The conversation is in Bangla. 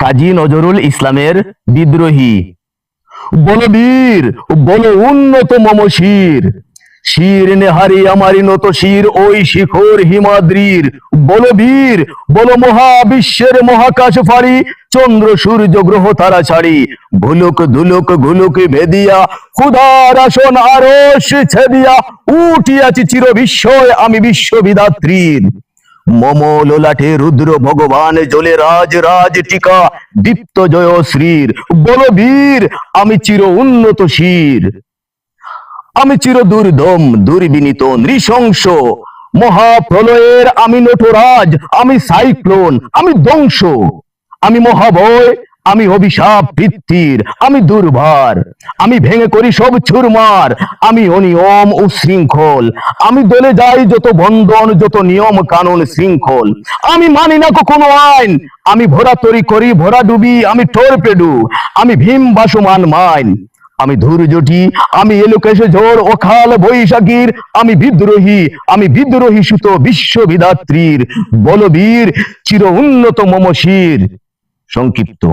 কাজী নজরুল ইসলামের বিদ্রোহী। বলবীর, বল উন্নত মম শির। শির নেহারি আমারি নত শির, ওই শিখর হিমাদ্রির। বলবীর, বল মহাবিশ্বের মহাকাশ ফাড়ি, চন্দ্র সূর্য গ্রহ তারা ছাড়ি। ভুলুক ধুলুক ঘুলুক ভেদিয়া ক্ষুধার আসন আরস ছেদিয়া, উঠিয়াছি চির বিস্ময় আমি বিশ্ববিদাত্রীর মম লোলাটে রুদ্র ভগবান জলে রাজ রাজ টিকা। দীপ্ত জয় শ্রীর। বলবীর আমি চির উন্নত শির। আমি চির দুর্ধম, দুর্বিনীত, নৃশংস। মহাপ্রলয়ের আমি নটরাজ, আমি সাইক্লোন, আমি ধ্বংস। আমি মহাভয় আমি অভিশাপ ভিত্তির, আমি দুর্বার। আমি ভেঙে করি সব চুরমার, আমি অনিয়ম উশৃঙ্খল আমি দলে যাই যত বন্ধন, যত নিয়ম কানুন শৃঙ্খল। আমি মানি না কোনো আইন। আমি ভরা তরি করি, ভরা ডুবি, আমি টোরপেডু। আমি ভীম বাসমান মাইন। আমি ধৈর্যটি আমি এলোকেশে ঝড় অখাল বৈশাখীর। আমি বিদ্রোহী আমি বিদ্রোহী সুত বিশ্ববিদাত্রীর বলবীর, চির উন্নত মম শির সংক্ষিপ্ত।